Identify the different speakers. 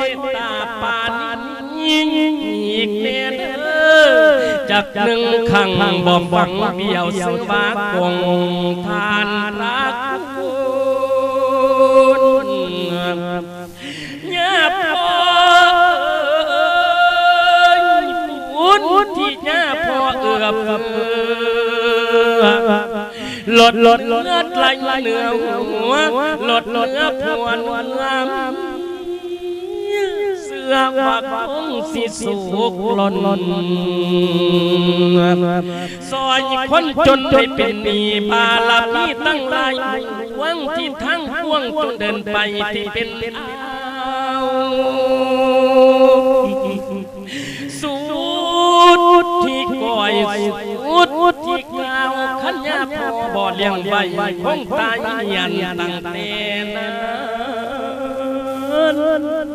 Speaker 1: อยเมตตาปานีอีกเนเด้อจากหนึ่งขังบ่ฟังเดียวซึ่งบากงทานรักคุณยาพ่อบุญที่ยาพอเอื้อเฟื้อหลดหลดเลือดไหลเหนือหัวหลดเนื้อพวนวันงาม อผ้าคงสิสุกหล่นซอยคนจนได้เป็นมีบาลามีตั้งหลายหวังที่ทั้งพวงจนเดินไปที่เป็นเอาสูตรที่ก่อยสูตรที่กล่าวขันยาพอบ่เลี้ยงไว้คงตายเหียนตั้งแต่นั้น